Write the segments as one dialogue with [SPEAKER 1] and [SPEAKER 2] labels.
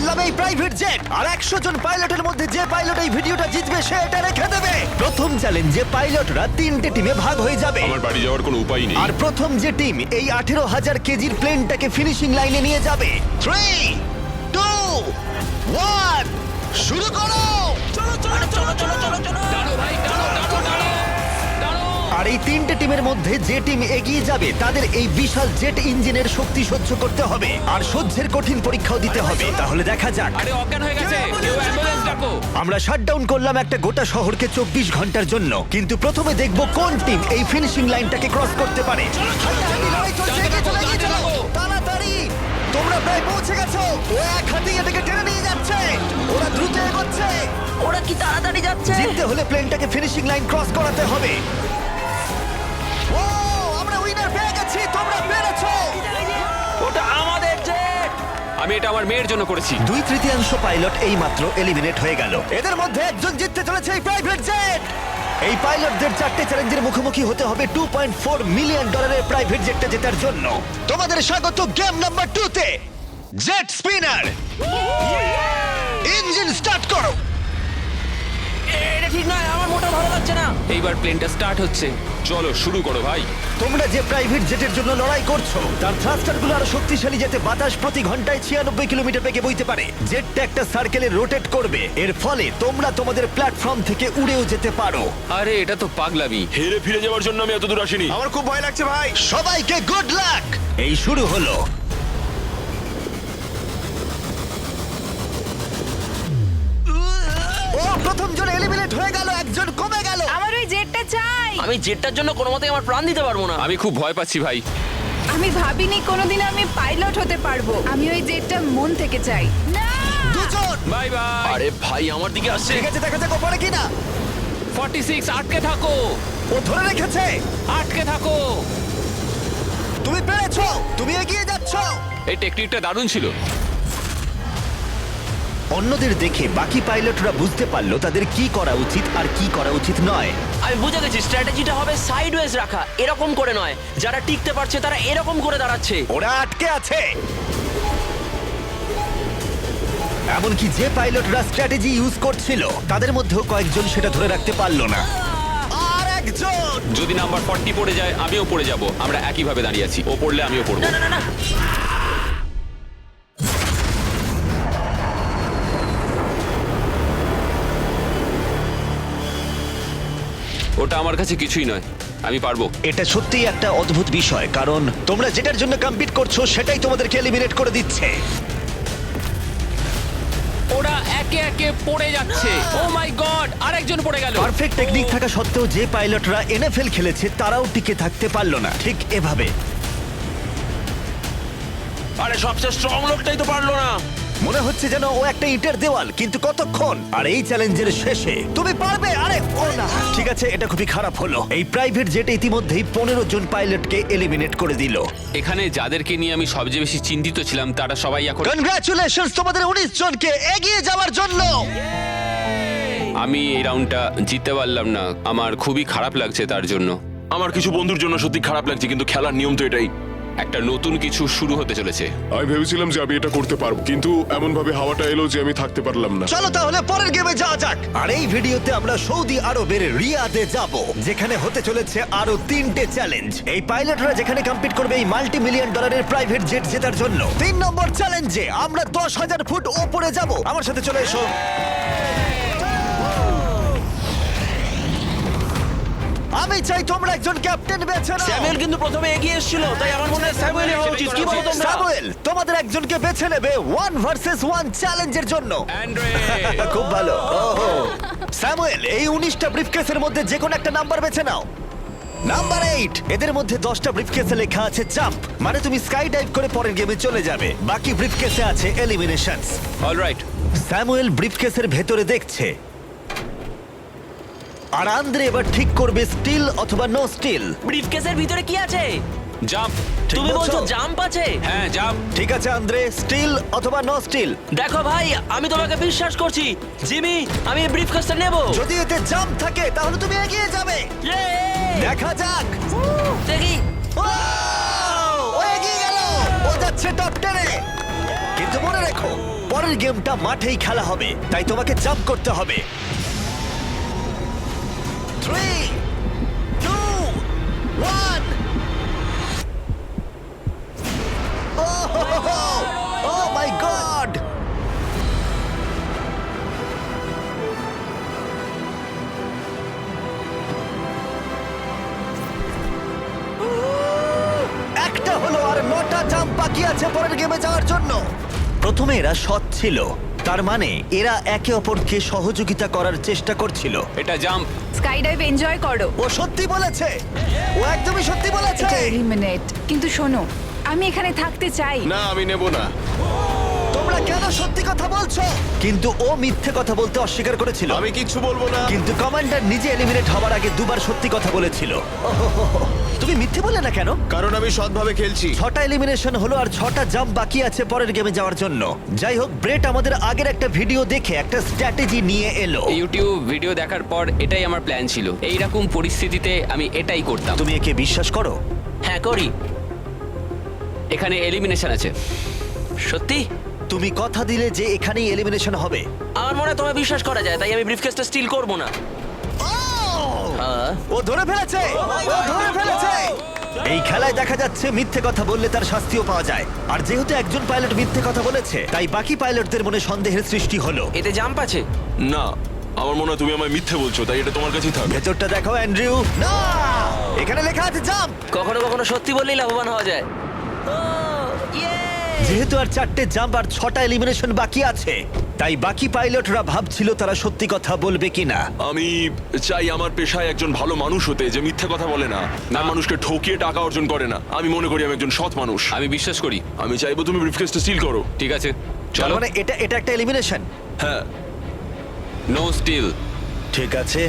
[SPEAKER 1] ফেললাম এই private jet আর একশো জন পাইলটের মধ্যে যে পাইলট এই ভিডিওটা জিতবে সে এটা রেখে দেবে। প্রথম চ্যালেঞ্জে পাইলটরা তিনটে টিমে ভাগ হয়ে যাবে।
[SPEAKER 2] আমার বাড়ি যাওয়ার কোনো উপায় নেই।
[SPEAKER 1] আর প্রথম যে টিম এই আঠেরো হাজার কেজির প্লেনটাকে ফিনিশিং লাইনে নিয়ে যাবে। থ্রি টু ওয়ান শুরু করো! আর এই তিনটে টিমের মধ্যে যে টিম এগিয়ে যাবে তাদের এই বিশাল জেট ইঞ্জিনের শক্তি সহ্য করতে হবে আর সহ্যের কঠিন পরীক্ষাও দিতে হবে। তাহলে দেখা যাক।
[SPEAKER 3] আরে অজ্ঞান হয়ে গেছে। কেউ অ্যাম্বুলেন্স ডাকো।
[SPEAKER 1] আমরা শাটডাউন করলাম একটা গোটা শহরকে চব্বিশ ঘণ্টার জন্য। কিন্তু প্রথমে দেখব কোন টিম এই ফিনিশিং লাইনটাকে ক্রস করতে পারে। তাড়াতাড়ি। তোমরা প্রায় পৌঁছে গেছো। ও এক হাতে এটাকে টেনে নিয়ে যাচ্ছে। ওরা দ্রুত এগোচ্ছে।
[SPEAKER 4] ওরা কি তাড়াতাড়ি যাচ্ছে?
[SPEAKER 1] জিততে হলে প্লেনটাকে ফিনিশিং লাইন ক্রস করাতে হবে।
[SPEAKER 3] আমি এটা আমার মেয়ের জন্য করেছি।
[SPEAKER 1] দুই তৃতীয়াংশ পাইলট এই মাত্র এলিমিনেট হয়ে গেল। এদের মধ্যে একজন জিততে চলেছে এই প্রাইভেট জেট এই পাইলটদের চারটে চ্যালেঞ্জের মুখোমুখি হতে হবে টু পয়েন্ট ফোর মিলিয়ন ডলারের প্রাইভেট জেটটা জেতার জন্য। তোমাদের স্বাগত গেম নাম্বার টু তে জেট স্পিনার ইঞ্জিন স্টার্ট করো।
[SPEAKER 4] ঠিক নয় আমার মোটা ভালো লাগছে না।
[SPEAKER 3] এইবার প্লেনটা স্টার্ট হচ্ছে। চলো শুরু করো ভাই।
[SPEAKER 1] তোমরা যে প্রাইভেট জেটের জন্য লড়াই করছ তার থ্রাস্টারগুলো আরও শক্তিশালী যাতে বাতাস প্রতি ঘন্টায় ছিয়ানব্বই কিলোমিটার বেগে বইতে পারে। জেটটা একটা সার্কেলে রোটেট করবে। এর ফলে তোমরা তোমাদের প্ল্যাটফর্ম থেকে উড়েও যেতে পারো।
[SPEAKER 3] আরে এটা তো পাগলামি।
[SPEAKER 2] হেরে ফিরে যাওয়ার জন্য আমি এত দূর আসিনি।
[SPEAKER 1] আমার খুব ভয় লাগছে ভাই। সবাইকে গুড লাক এই শুরু হলো। ও প্রথম জন এলিমিনেট হয়ে গেল একজন কমে গেল।
[SPEAKER 5] আমার ওই জেটটা চাই।
[SPEAKER 4] আমি জেটটার জন্য কোনো মতেই আমার প্রাণ দিতে পারব না।
[SPEAKER 3] আমি খুব ভয় পাচ্ছি ভাই।
[SPEAKER 5] আমি ভাবিনি কোনোদিন আমি পাইলট হতে পারব। আমি ওই জেটটা মন থেকে চাই। না!
[SPEAKER 1] দুজন।
[SPEAKER 3] Bye bye.
[SPEAKER 4] আরে ভাই আমার দিকে আসছে।
[SPEAKER 1] ঠিক আছে দেখা যাক ও পারে কিনা।
[SPEAKER 3] 46 আটকে থাকো।
[SPEAKER 1] ও ধরে রেখেছে।
[SPEAKER 3] আটকে থাকো।
[SPEAKER 1] তুমি পেরেছ তুমি এগিয়ে যাচ্ছ।
[SPEAKER 3] এই টেকনিকটা দারুণ ছিল।
[SPEAKER 1] অন্যদের দেখে বাকি পাইলটরা বুঝতে পারল তাদের কি করা উচিত আর কি করা উচিত নয়।
[SPEAKER 4] আমি বুঝে গেছি স্ট্র্যাটেজিটা হবে সাইডওয়েজ রাখা এরকম করে নয়। যারা টিকতে পারছে তারা এরকম করে দাঁড়াচ্ছে।
[SPEAKER 1] ওরা আটকে আছে। এমনকি যে পাইলটরা স্ট্র্যাটেজি ইউজ করছিল তাদের মধ্যেও কয়েকজন সেটা ধরে রাখতে পারল না। আর একজন।
[SPEAKER 3] যদি নাম্বার 40 পড়ে যায় আমিও পড়ে যাব। আমরা একইভাবে দাঁড়িয়ে আছি। ও পড়লে আমিও পড়ব।
[SPEAKER 4] না না না।
[SPEAKER 3] ওটা আমার কাছে কিছুই নয়। আমি পারব।
[SPEAKER 1] এটা সত্যিই একটা অদ্ভুত বিষয় কারণ তোমরা যেটার জন্য কম্পিট করছ সেটাই তোমাদেরকে এলিমিনেট করে দিচ্ছে।
[SPEAKER 3] ওরা একে একে পড়ে যাচ্ছে। ও মাই গড আরেকজন পড়ে গেল।
[SPEAKER 1] পারফেক্ট টেকনিক থাকা সত্ত্বেও যে পাইলটরা এনএফএল খেলেছে তারাও টিকে থাকতে পারল না। ঠিক এভাবে।
[SPEAKER 4] আরে সবচেয়ে স্ট্রং লোকটাই তো পারল না।
[SPEAKER 1] মনে হচ্ছে যেন ও একটা ইটের দেওয়াল কিন্তু কতক্ষণ? আর এই চ্যালেঞ্জের শেষে তুমি পারবে? আরে ও না। ঠিক আছে এটা খুবই খারাপ হলো। এই প্রাইভেট জেট ইতিমধ্যেই পনেরো জন পাইলটকে এলিমিনেট করে দিল।
[SPEAKER 3] এখানে যাদেরকে নিয়ে আমি সবচেয়ে বেশি চিন্তিত ছিলাম তারা সবাই এখন
[SPEAKER 1] কনগ্রাচুলেশন তোমাদের উনিশ জনকে এগিয়ে যাওয়ার জন্য!
[SPEAKER 3] আমি এই রাউন্ডটা জিততে পারলাম না। আমার খুবই খারাপ লাগছে তার জন্য।
[SPEAKER 2] আমার কিছু বন্ধুর জন্য সত্যি খারাপ লাগছে কিন্তু খেলার নিয়ম তো এটাই।
[SPEAKER 3] একটা নতুন কিছু শুরু হতে চলেছে।
[SPEAKER 6] আমি ভেবেছিলাম যে আমি এটা করতে পারব কিন্তু এমন ভাবে হাওয়াটা এলো যে আমি থাকতে পারলাম না।
[SPEAKER 1] চলো তাহলে পরের গেমে যাওয়া যাক। আর এই ভিডিওতে আমরা সৌদি আরবের রিয়াদে যাব যেখানে হতে চলেছে আরও তিনটে চ্যালেঞ্জ। এই পাইলটরা যেখানে কম্পিট করবে এই মাল্টি মিলিয়ন ডলারের প্রাইভেট জেট জেতার জন্য। তিন নম্বর চ্যালেঞ্জে আমরা দশ হাজার ফুট ওপরে যাব। আমার সাথে চলে এসো। আমি চাই তোমরা একজন ক্যাপ্টেন বেছে নাও।
[SPEAKER 4] স্যামুয়েল কিন্তু প্রথমে এগিয়ে এসেছিল তাই আমার মনে হয় স্যামুয়েলের হওয়া উচিত। কি বলো তোমরা?
[SPEAKER 1] সামুয়েল তোমাদের একজনকে বেছে নেবে ওয়ান ভার্সেস ওয়ান চ্যালেঞ্জের জন্য।
[SPEAKER 3] অ্যান্ড্রে
[SPEAKER 1] খুব ভালো। ওহো। স্যামুয়েল এই উনিশটা ব্রিফকেসের মধ্যে যে কোনো একটা নাম্বার বেছে নাও। নাম্বার এইট এদের মধ্যে দশটা ব্রিফকেসে লেখা আছে জাম্প মানে তুমি স্কাই ডাইভ করে পরের গেমে চলে যাবে। বাকি ব্রিফকেসে আছে এলিমিনেশন
[SPEAKER 3] অলরাইট
[SPEAKER 1] স্যামুয়েল ব্রিফকেসের ভেতরে দেখছে। আর আন্দ্রে এবার ঠিক করবে স্টিল অথবা নো স্টিল
[SPEAKER 4] ব্রিফকেসের ভিতরে কি আছে?
[SPEAKER 3] জাম্প
[SPEAKER 1] ঠিক
[SPEAKER 4] তুমি
[SPEAKER 1] বলছো?
[SPEAKER 4] বলছো। জাম্প আছে?
[SPEAKER 3] হ্যাঁ জাম্প
[SPEAKER 1] ঠিক আছে আন্দ্রে স্টিল অথবা নো স্টিল
[SPEAKER 4] দেখো ভাই আমি তোমাকে বিশ্বাস করছি। জিমি আমি ব্রিফকেসটা নেব।
[SPEAKER 1] যদি এতে জাম্প থাকে তাহলে তুমি এগিয়ে যাবে। দেখা যাক।
[SPEAKER 4] দেখি।
[SPEAKER 1] ও ও এগিয়ে গেল। ও যাচ্ছে টপ টেনে কিন্তু মনে রেখো পরের গেমটা মাঠেই খেলা হবে তাই তোমাকে জাম্প করতে হবে। Three two one oh my God একটা হলো আর নটা জাম্প বাকি আছে পরের গেমে যাওয়ার জন্য? প্রথমে এরা সৎ ছিল। তার মানে এরা একে অপরকে সহযোগিতা করার চেষ্টা করছিল।
[SPEAKER 3] এটা জাম্প।
[SPEAKER 5] স্কাই ডাইভ এনজয় করো।
[SPEAKER 1] ও সত্যি বলেছে! ও একদমই সত্যি বলেছে!
[SPEAKER 5] এটা এলিমিনেট কিন্তু শোনো আমি এখানে থাকতে চাই।
[SPEAKER 6] না আমি নেব না।
[SPEAKER 1] তোমরা কেন সত্যি কথা বলছো? কিন্তু ও মিথ্যে কথা বলতে অস্বীকার করেছিল।
[SPEAKER 6] আমি কিচ্ছু বলব না।
[SPEAKER 1] কিন্তু কমান্ডার নিজে এলিমিনেট হওয়ার আগে দুবার সত্যি কথা বলেছিল। তুমি মিথ্যে বললে না কেন?
[SPEAKER 6] কারণ আমি সৎভাবে খেলছি।
[SPEAKER 1] ছটা এলিমিনেশন হলো আর ছটা জাম্প বাকি আছে পরের গেমে যাওয়ার জন্য। যাই হোক ব্রেট আমাদের আগের একটা ভিডিও দেখে একটা স্ট্র্যাটেজি নিয়ে এলো।
[SPEAKER 3] ইউটিউব ভিডিও দেখার পর এটাই আমার প্ল্যান ছিল। এই রকম পরিস্থিতিতে আমি এটাই করতাম।
[SPEAKER 1] তুমি একে বিশ্বাস করো?
[SPEAKER 4] হ্যাঁ করি।
[SPEAKER 3] এখানে এলিমিনেশন আছে।
[SPEAKER 4] সত্যি?
[SPEAKER 1] তুমি কথা দিলে যে এখানেই এলিমিনেশন হবে।
[SPEAKER 4] আমার মনে হয় তোমায় বিশ্বাস করা যায় তাই আমি ব্রিফকেসটা স্টিল করব না। হ্যাঁ।
[SPEAKER 1] ও ধরে ফেলেছে! ও ধরে ফেলেছে! এই খেলায় দেখা যাচ্ছে মিথ্যে কথা বললে তার শাস্তিও পাওয়া যায়। আর যেহেতু একজন পাইলট মিথ্যে কথা বলেছে তাই বাকি পাইলটদের মনে সন্দেহের সৃষ্টি হলো।
[SPEAKER 4] এতে জাম্প আছে?
[SPEAKER 2] না আমার মনে হয় তুমি আমায় মিথ্যে বলছো তাই এটা তোমার কাছেই থাক।
[SPEAKER 1] ভেতরটা দেখো অ্যান্ড্রিউ। না! এখানে লেখা আছে জাম্প।
[SPEAKER 4] কখনো কখনো সত্যি বললেই লাভবান হওয়া যায়।
[SPEAKER 1] যেহেতু আর চারটে জাম্প আর ছটা এলিমিনেশন বাকি আছে তাই বাকি পাইলটরা ভাবছিল তারা সত্যি কথা বলবে কিনা।
[SPEAKER 2] আমি চাই আমার পেশায় একজন ভালো মানুষ হতে যে মিথ্যে কথা বলে না। না মানুষকে ঠকিয়ে টাকা অর্জন করে না। আমি মনে করি আমি একজন সৎ মানুষ।
[SPEAKER 3] আমি বিশ্বাস করি।
[SPEAKER 2] আমি চাইব তুমি ব্রিফকেসটা সিল করো।
[SPEAKER 3] ঠিক আছে
[SPEAKER 1] তার
[SPEAKER 3] চলো।
[SPEAKER 1] মানে এটা এটা একটা এলিমিনেশন
[SPEAKER 2] হ্যাঁ।
[SPEAKER 3] নো স্টিল
[SPEAKER 1] ঠিক আছে।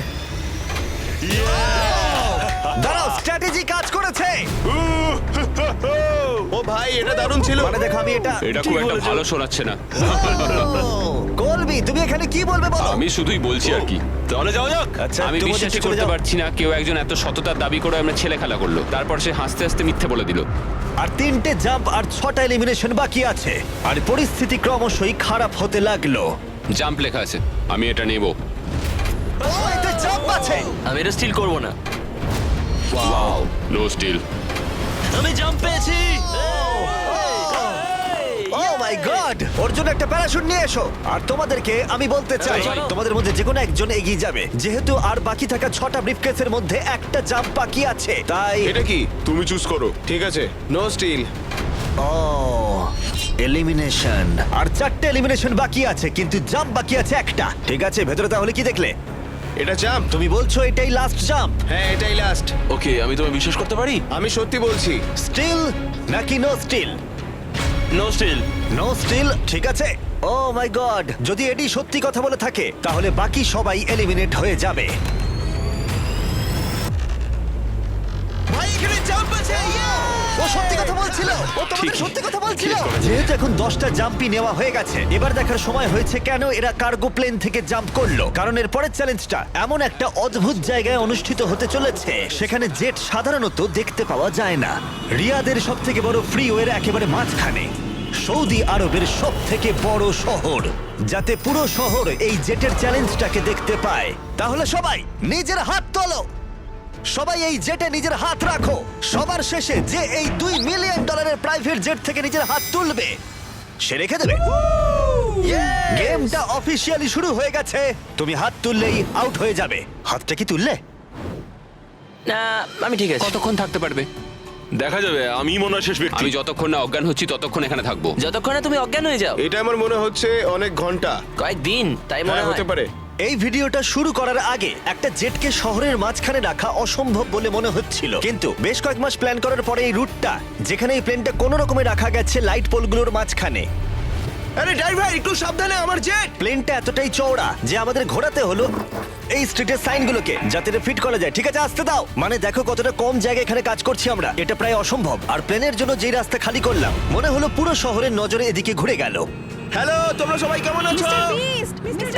[SPEAKER 1] দাঁড়াও স্ট্র্যাটেজি কাজ করেছে।
[SPEAKER 6] ভাই এটা দারুণ ছিল।
[SPEAKER 1] মানে দেখো আমি এটা
[SPEAKER 3] এটা খুব একটা ভালো শোনাচ্ছে না।
[SPEAKER 1] কলবি তুমি এখানে কি বলবে বলো?
[SPEAKER 3] আমি শুধুই বলছি আর কি।
[SPEAKER 2] তাহলে যাওয়া যাক।
[SPEAKER 1] আচ্ছা
[SPEAKER 3] আমি
[SPEAKER 1] তোমাদের
[SPEAKER 3] বিশ্বাসই
[SPEAKER 1] চলে
[SPEAKER 3] করতে
[SPEAKER 1] যাও।
[SPEAKER 3] পারছি না কেউ একজন এত সততার দাবি করে আমরা ছেলে খেলা করল। তারপর সে হাসতে হাসতে মিথ্যে বলে দিল।
[SPEAKER 1] আর তিনটে জাম্প আর ছটা এলিমিনেশন বাকি আছে। আর পরিস্থিতি ক্রমশই খারাপ হতে লাগল।
[SPEAKER 3] জাম্প লেখা আছে। আমি এটা নেব।
[SPEAKER 1] ও এতে জাম্প আছে।
[SPEAKER 4] আমি এটা স্টিল করব না।
[SPEAKER 3] নো স্টিল
[SPEAKER 4] আমি জাম্প পেয়েছি।
[SPEAKER 1] মাই গড! ওর জন্য একটা প্যারাশুট নিয়ে এসো। আর তোমাদেরকে আমি বলতে চাই
[SPEAKER 4] চলো।
[SPEAKER 1] তোমাদের মধ্যে যে কোনো একজন এগিয়ে যাবে। যেহেতু আর বাকি থাকা ছটা ব্রিফকেসের মধ্যে একটা জাম্প বাকি আছে তাই
[SPEAKER 6] এটা কি? তুমি চুজ করো। ঠিক আছে। নো স্টিল
[SPEAKER 1] ও এলিমিনেশন আর চারটে এলিমিনেশন বাকি আছে কিন্তু জাম্প বাকি আছে একটা। ঠিক আছে ভেতরে তাহলে কি দেখলে?
[SPEAKER 6] এটা জাম্প
[SPEAKER 1] তুমি বলছো এটাই লাস্ট জাম্প
[SPEAKER 6] হ্যাঁ এটাই লাস্ট
[SPEAKER 2] ওকে আমি তোমায় বিশ্বাস করতে পারি?
[SPEAKER 6] আমি সত্যি বলছি।
[SPEAKER 1] স্টিল নাকি no steal
[SPEAKER 2] no steal
[SPEAKER 1] no steal ঠিক আছে। ও মাই গড যদি এটি সত্যি কথা বলে থাকে, তাহলে বাকি সবাই এলিমিনেট হয়ে যাবে। ও সত্যি কথা বলছিল ও তোমাদের সত্যি কথা বলছিল? যেহেতু এখন দশটা জাম্পই নেওয়া হয়ে গেছে এবার দেখার সময় হয়েছে কেন এরা কার্গো প্লেন থেকে জাম্প করল। কারণ এর পরের চ্যালেঞ্জটা এমন একটা অদ্ভুত জায়গায় অনুষ্ঠিত হতে চলেছে সেখানে জেট সাধারণত দেখতে পাওয়া যায় না। রিয়াদের সব থেকে বড় ফ্রিওয়ের একেবারে মাঝখানে সৌদি আরবের সব থেকে বড় শহর। যাতে পুরো শহর এই জেটের চ্যালেঞ্জটাকে দেখতে পায়। তাহলে সবাই নিজের হাত তোলো। সবাই এই জেটে নিজের হাত রাখো। সবার শেষে যে এই দুই মিলিয়ন ডলারের প্রাইভেট জেট থেকে নিজের হাত তুলবে সে রেখে দেবে। গেমটা অফিসিয়ালি শুরু হয়ে গেছে। তুমি হাত তুললেই আউট হয়ে যাবে। হাতটা কি তুললে?
[SPEAKER 4] না আমি ঠিক আছে।
[SPEAKER 3] কতক্ষণ থাকতে পারবে?
[SPEAKER 2] দেখা যাবে আমি মনে হয় শেষ ব্যক্তি।
[SPEAKER 3] আমি যতক্ষণ না অজ্ঞান হচ্ছি ততক্ষণ এখানে থাকব।
[SPEAKER 4] যতক্ষণে তুমি অজ্ঞান হয়ে যাও।
[SPEAKER 6] এটা আমার মনে হচ্ছে অনেক ঘণ্টা।
[SPEAKER 4] কয়েকদিন তাই মনে
[SPEAKER 6] হ্যাঁ
[SPEAKER 4] হয়।
[SPEAKER 6] হতে পারে।
[SPEAKER 1] এই ভিডিওটা শুরু করার আগে একটা জেটকে শহরের মাঝখানে রাখা অসম্ভব বলে মনে হচ্ছিল। কিন্তু বেশ কয়েক মাস প্ল্যান করার পরে এই রুটটা যেখানে এই প্লেনটা কোনো রকমে রাখা গেছে লাইট পোলগুলোর মাঝখানে।
[SPEAKER 6] আরে ড্রাইভার একটু সাবধানে আমার জেট
[SPEAKER 1] প্লেনটা এতটাই চওড়া যে আমাদের ঘোরাতে হলো এই স্ট্রিটের সাইনগুলোকে যাতে ফিট করা যায়। ঠিক আছে আসতে দাও। মানে দেখো কতটা কম জায়গা এখানে কাজ করছি আমরা। এটা প্রায় অসম্ভব। আর প্লেনের জন্য যেই রাস্তা খালি করলাম মনে হলো পুরো শহরের নজরে এদিকে ঘুরে গেল।
[SPEAKER 7] হ্যালো তোমরা সবাই কেমন আছো?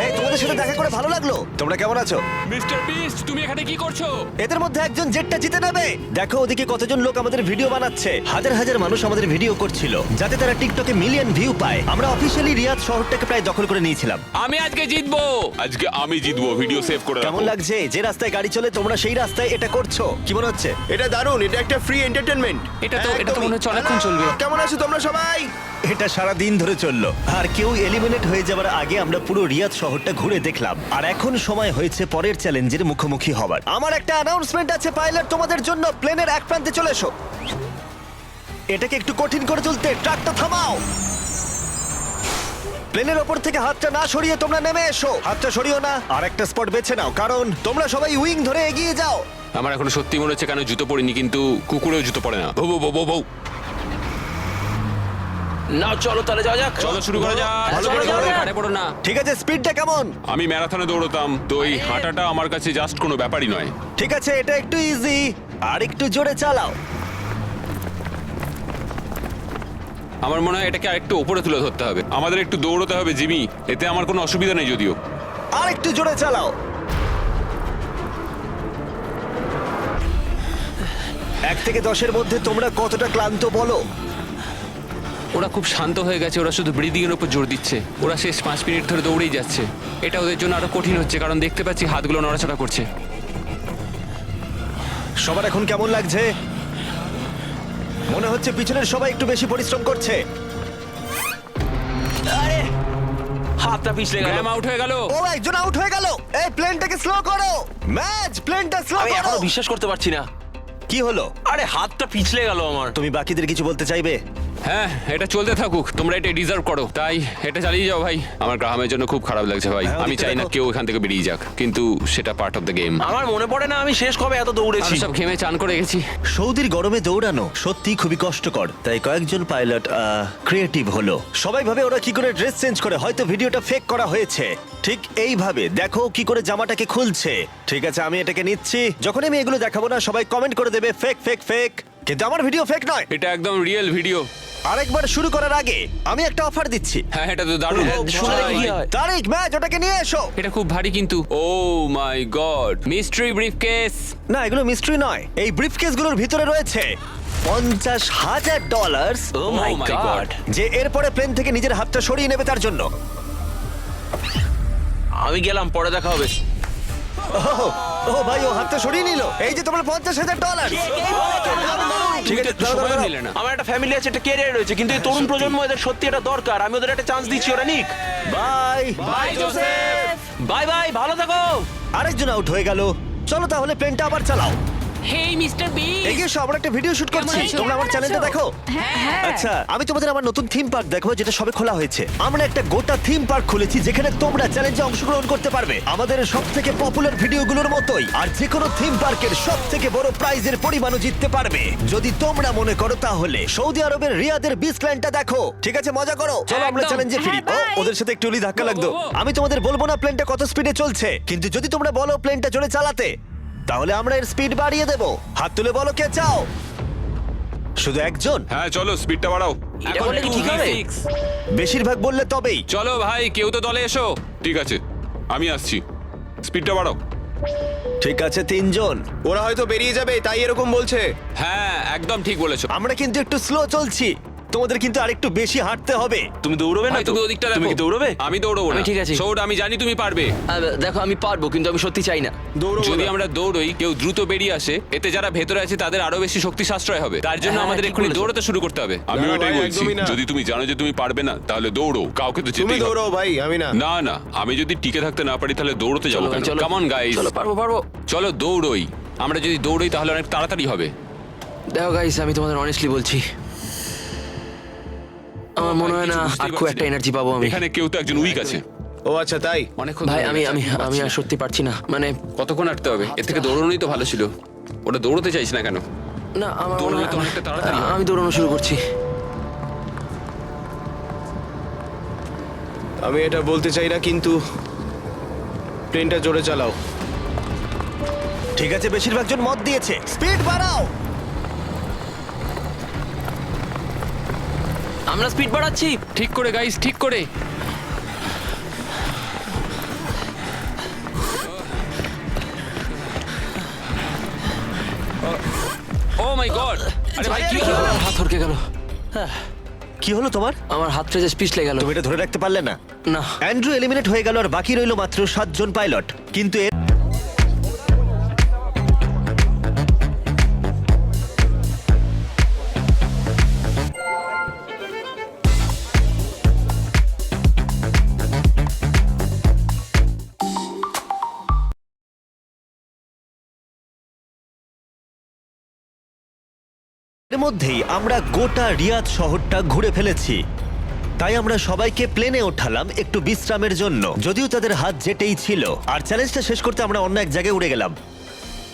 [SPEAKER 1] এই তোমাদের সাথে দেখা করে ভালো লাগল। তোমরা কেমন আছো?
[SPEAKER 3] মিস্টার বিস্ট তুমি এখানে কি করছ?
[SPEAKER 1] এদের মধ্যে একজন জেটটা জিতে নেবে। দেখো ওদিকে কতজন লোক আমাদের ভিডিও বানাচ্ছে। হাজার হাজার মানুষ আমাদের ভিডিও করছিল যাতে তারা টিকটকে মিলিয়ন ভিউ পায়। আমরা অফিসিয়ালি রিয়াদ শহরটাকে প্রায় দখল করে নিয়েছিলাম।
[SPEAKER 3] আমি আজকে জিতবো।
[SPEAKER 2] আজকে আমি জিতবো ভিডিও সেভ করে
[SPEAKER 1] কেমন লাগছে? যে রাস্তায় গাড়ি চলে তোমরা সেই রাস্তায় এটা করছ। কি মনে হচ্ছে?
[SPEAKER 7] এটা দারুণ এটা একটা ফ্রি এন্টারটেনমেন্ট
[SPEAKER 3] এটা তো- এটা তো মনে হচ্ছে অনেকক্ষণ চলবে।
[SPEAKER 7] কেমন আছো তোমরা সবাই?
[SPEAKER 1] এটা সারা দিন ধরে চলল। আর কেউ এলিমিনেট হয়ে যাবার আগে আমরা পুরো রিয়াদ শহরটা ঘুরে দেখলাম। আর এখন সময় হয়েছে পরের চ্যালেঞ্জের মুখোমুখি হবার আমার একটা অ্যানাউন্সমেন্ট আছে, পাইলট, তোমাদের জন্য প্লেনের এক প্রান্তে চলে এসো। এটাকে একটু কঠিন করে তুলতে ট্রাকটা থামাও। প্লেনের ওপর থেকে হাতটা না সরিয়ে তোমরা নেমে এসো। হাতটা সরিও না, আর একটা স্পট বেছে নাও, কারণ তোমরা সবাই উইং ধরে এগিয়ে যাও।
[SPEAKER 3] আমার এখন সত্যি মনে হচ্ছে কেন জুতো পরিনি, কিন্তু কুকুরেও জুতো পড়ে না। বউ বউ বউ বউ।
[SPEAKER 4] না চলো তাহলে যাওয়া যাক।
[SPEAKER 3] চলো শুরু করা যাক।
[SPEAKER 4] ভালো করে
[SPEAKER 3] ঘাড়ে পড়ো না।
[SPEAKER 1] ঠিক আছে স্পিডটা কেমন?
[SPEAKER 3] আমি ম্যারাথনে দৌড়তাম তো এই হাঁটাটা আমার কাছে জাস্ট কোনো ব্যাপারই নয়।
[SPEAKER 1] ঠিক আছে এটা একটু ইজি আর একটু জোরে চালাও।
[SPEAKER 3] আমার মনে হয় এটাকে আরেকটু উপরে তুলে ধরতে হবে। আমাদের একটু দৌড়তে হবে জিমি। এতে আমার কোনো অসুবিধা নেই যদিও।
[SPEAKER 1] আর একটু জোরে চালাও। এক থেকে দশের মধ্যে তোমরা কতটা ক্লান্ত বলো?
[SPEAKER 3] ওরা খুব শান্ত হয়ে গেছে ওরা শুধু ব্রিদিং এর উপর জোর দিচ্ছে। ওরা শেষ পাঁচ মিনিট ধরে দৌড়েই যাচ্ছে। এটা ওদের জন্য আরও কঠিন হচ্ছে কারণ দেখতে পাচ্ছি হাতগুলো নড়াচড়া করছে।
[SPEAKER 1] সবার এখন কেমন লাগছে? মনে হচ্ছে পিছনের সবাই একটু বেশি পরিশ্রম করছে।
[SPEAKER 4] আরে হাতটা পিছলে গেল।
[SPEAKER 3] গ্র্যাম আউট হয়ে গেল।
[SPEAKER 1] ও একজন আউট হয়ে গেল। এই প্লেনটাকে স্লো করো। ম্যাচ প্লেনটা স্লো করো।
[SPEAKER 4] আমি এখনও বিশ্বাস করতে পারছি না।
[SPEAKER 1] কি হলো?
[SPEAKER 4] আরে হাতটা পিছলে গেল আমার।
[SPEAKER 1] তুমি বাকিদের কিছু বলতে চাইবে?
[SPEAKER 3] হ্যাঁ এটা চলতে থাকুক। তোমরা এটা ডিজার্ভ করো। তাই এটা চালিয়ে যাও ভাই। আমার গ্রামের জন্য খুব খারাপ লাগছে ভাই।
[SPEAKER 1] হ্যাঁ,
[SPEAKER 3] আমি চাই না কেউ এখান থেকে বেরিয়ে যাক কিন্তু সেটা পার্ট অফ দ্য গেম
[SPEAKER 4] আমার মনে পড়ে না আমি শেষ কবে এত দৌড়েছি।
[SPEAKER 3] সব ঘেমে চান করে গেছি।
[SPEAKER 1] সৌদির গরমে দৌড়ানো সত্যি খুবই কষ্টকর তাই কয়েকজন পাইলট ক্রিয়েটিভ হলো। সবাই ভাবে ওরা কি করে ড্রেস চেঞ্জ করে হয়তো ভিডিওটা ফেক করা হয়েছে। ঠিক এইভাবে। দেখো কি করে জামাটাকে খুলছে। ঠিক আছে আমি এটাকে নিচ্ছি। যখন আমি এগুলো দেখাবো না সবাই কমেন্ট করে দেবে ফেক ফেক ফেক কিন্তু আমার ভিডিও ফেক নয়।
[SPEAKER 3] এটা একদম রিয়েল ভিডিও
[SPEAKER 1] আরেকবার শুরু করার আগে আমি একটা অফার দিচ্ছি।
[SPEAKER 3] হ্যাঁ এটা তো দারুণ।
[SPEAKER 4] শুনে দেখি কি হয়।
[SPEAKER 1] তারিখ ম্যাচ ওটাকে নিয়ে এসো।
[SPEAKER 3] এটা খুব ভারী কিন্তু। Oh my god mystery briefcase
[SPEAKER 1] না এগুলো মিস্ট্রি নয়। এই ব্রিফকেসগুলোর ভিতরে রয়েছে পঞ্চাশ হাজার dollar
[SPEAKER 4] oh my
[SPEAKER 3] Oh
[SPEAKER 4] God.
[SPEAKER 1] যে এরপরে প্লেন থেকে নিজের হাতটা সরিয়ে নেবে তার জন্য।
[SPEAKER 4] আমি গেলাম পরে দেখা হবে।
[SPEAKER 1] ও ভাই ও হাতটা সরিয়ে নিল। এই যে তোমার পঞ্চাশ হাজার ডলার ঠিক আছে দাঁড়াও, দাঁড়াও, দাঁড়াও।
[SPEAKER 3] নিলে না।
[SPEAKER 4] আমার একটা ফ্যামিলি আছে একটা ক্যারিয়ার রয়েছে কিন্তু এই তরুণ প্রজন্ম এদের সত্যি এটা দরকার। আমি ওদের একটা চান্স দিচ্ছি ওরা Nick.
[SPEAKER 1] Bye
[SPEAKER 4] bye Joseph bye bye ভালো থাকো।
[SPEAKER 1] আরেকজন আউট হয়ে গেল। চলো তাহলে প্লেনটা আবার চালাও।
[SPEAKER 5] হেই মিস্টার বি
[SPEAKER 1] এগিয়ে এসো আমরা একটা ভিডিও শুট করছি
[SPEAKER 5] আছো?
[SPEAKER 1] তোমরা আমার
[SPEAKER 5] কেমন
[SPEAKER 1] চ্যানেলটা
[SPEAKER 5] আছো?
[SPEAKER 1] দেখো
[SPEAKER 5] হ্যাঁ, হ্যাঁ।
[SPEAKER 1] আচ্ছা আমি তোমাদের আমার নতুন থিম পার্ক দেখো যেটা সবে খোলা হয়েছে আমরা একটা গোটা থিম পার্ক খুলেছি যেখানে তোমরা চ্যালেঞ্জে অংশগ্রহণ করতে পারবে আমাদের সব থেকে পপুলার ভিডিওগুলোর মতোই আর যে কোনো থিম পার্কের সব থেকে বড় প্রাইজের পরিমাণও জিততে পারবে যদি তোমরা মনে করো তাহলে সৌদি আরবের রিয়াদের বিচ ল্যান্ডটা দেখো ঠিক আছে মজা করো চলো আমরা
[SPEAKER 3] একদম।
[SPEAKER 1] চ্যালেঞ্জে ফিরি ও
[SPEAKER 5] হ্যাঁ, bye.
[SPEAKER 1] ওদের সাথে একটু ধাক্কা
[SPEAKER 3] ও,
[SPEAKER 1] লাগতো
[SPEAKER 3] ও, ও।
[SPEAKER 1] আমি তোমাদের বলব না প্লেনটা কত স্পিডে চলছে কিন্তু যদি তোমরা বলো প্লেনটা জোরে চালাতে তাহলে আমরা এর স্পিড বাড়িয়ে দেব। হাত তুলে বলো কে চাও? শুধু একজন?
[SPEAKER 3] হ্যাঁ চলো স্পিডটা বাড়াও।
[SPEAKER 4] এটা করলে কি ঠিক হবে?
[SPEAKER 1] বেশিরভাগ বললে তবেই।
[SPEAKER 3] চলো ভাই কেউ তো দলে এসো। ঠিক আছে আমি আসছি। স্পিডটা বাড়াও।
[SPEAKER 1] ঠিক আছে তিনজন।
[SPEAKER 7] ওরা হয়তো বেরিয়ে যাবে তাই এরকম বলছে।
[SPEAKER 3] হ্যাঁ একদম ঠিক বলেছ।
[SPEAKER 1] আমরা কিন্তু একটু স্লো চলছি। তোমাদের কিন্তু আরেকটু বেশি হাঁটতে হবে।
[SPEAKER 4] তুমি দৌড়বে না
[SPEAKER 3] ভাই,
[SPEAKER 4] তো?
[SPEAKER 3] তুমি ওদিকটা দেখো।
[SPEAKER 4] তুমি কি দৌড়বে?
[SPEAKER 3] আমি দৌড়বো না।
[SPEAKER 4] ঠিক আছি।
[SPEAKER 3] সৌড আমি জানি তুমি পারবে।
[SPEAKER 4] আহ, দেখো আমি পারব কিন্তু আমি সত্যি চাই না।
[SPEAKER 7] দৌড়ো
[SPEAKER 3] যদি আমরা দৌড়ই কেউ দ্রুত বেরিয়ে আসে এতে যারা ভেতরে আছে তাদের আরও বেশি শক্তি সাশ্রয় হবে। তার জন্য
[SPEAKER 4] হ্যাঁ,
[SPEAKER 3] আমাদের
[SPEAKER 4] ঠিক
[SPEAKER 3] এক্ষুনি
[SPEAKER 4] বলেছ।
[SPEAKER 3] দৌড়াতে শুরু করতে হবে।
[SPEAKER 6] আমি
[SPEAKER 7] না, ভাই,
[SPEAKER 6] বলছি।
[SPEAKER 7] একদমই না।
[SPEAKER 6] যদি তুমি জানো যে তুমি পারবে না তাহলে দৌড়ো। কাউকে তো
[SPEAKER 7] তুমি
[SPEAKER 6] যেতেই হবে।
[SPEAKER 7] দৌড়ো ভাই আমি না।
[SPEAKER 3] না না আমি যদি টিকে থাকতে না পারি তাহলে দৌড়তে যাব
[SPEAKER 4] চলো ভাই,
[SPEAKER 3] কেন?
[SPEAKER 4] চলো।
[SPEAKER 3] কামন গাইস
[SPEAKER 4] চলো পারব পারব।
[SPEAKER 3] চলো দৌড়ই। আমরা যদি দৌড়ই তাহলে অনেক তাড়াতাড়ি হবে।
[SPEAKER 4] দেখো গাইস আমি তোমাদের অনেস্টলি বলছি আমার মনে হয় না আর খুব একটা এনার্জি পাবো আমি।
[SPEAKER 3] এখানে কেউ তো একজন উইক আছে।
[SPEAKER 7] ও আচ্ছা তাই?
[SPEAKER 3] অনেকক্ষণ
[SPEAKER 4] ভাই
[SPEAKER 3] ধরে
[SPEAKER 4] আমি
[SPEAKER 3] গেছে,
[SPEAKER 4] আমি আমি আর সত্যি পারছি না। মানে
[SPEAKER 3] কতক্ষণ হাঁটতে হবে? এর থেকে দৌড়নোই তো ভালো ছিল। ওটা দৌড়তে চাইছ না কেন?
[SPEAKER 4] না আমার
[SPEAKER 3] দৌড়লে
[SPEAKER 4] হয়-
[SPEAKER 3] তো অনেকটা তাড়াতাড়ি হয়।
[SPEAKER 4] আমি দৌড়ানো শুরু করছি।
[SPEAKER 7] আমি এটা বলতে চাই না কিন্তু প্লেনটা জোরে চালাও।
[SPEAKER 1] ঠিক আছে বেশিরভাগ জন মত দিয়েছে। স্পিড বাড়াও!
[SPEAKER 4] আমরা স্পিড বাড়াচ্ছি।
[SPEAKER 3] ঠিক করে গাইস ঠিক করে। ও মাই গড আরে ভাই কি হলো?
[SPEAKER 4] আমার হাত হরকে গেল।
[SPEAKER 1] কি হলো তোমার?
[SPEAKER 4] আমার হাত ফ্রেজে পিছলে গেল।
[SPEAKER 1] তুমি এটা ধরে রাখতে পারলে না।
[SPEAKER 4] না।
[SPEAKER 1] অ্যান্ড্রু এলিমিনেট হয়ে গেল আর বাকি রইল মাত্র সাতজন পাইলট কিন্তু এর মধ্যেই আমরা গোটা রিয়াদ শহরটা ঘুরে ফেলেছি। তাই আমরা সবাইকে প্লেনে ওঠালাম একটু বিশ্রামের জন্য। যদিও তাদের হাত জেটেই ছিল। আর চ্যালেঞ্জটা শেষ করতে আমরা অন্য এক জায়গায় উড়ে গেলাম।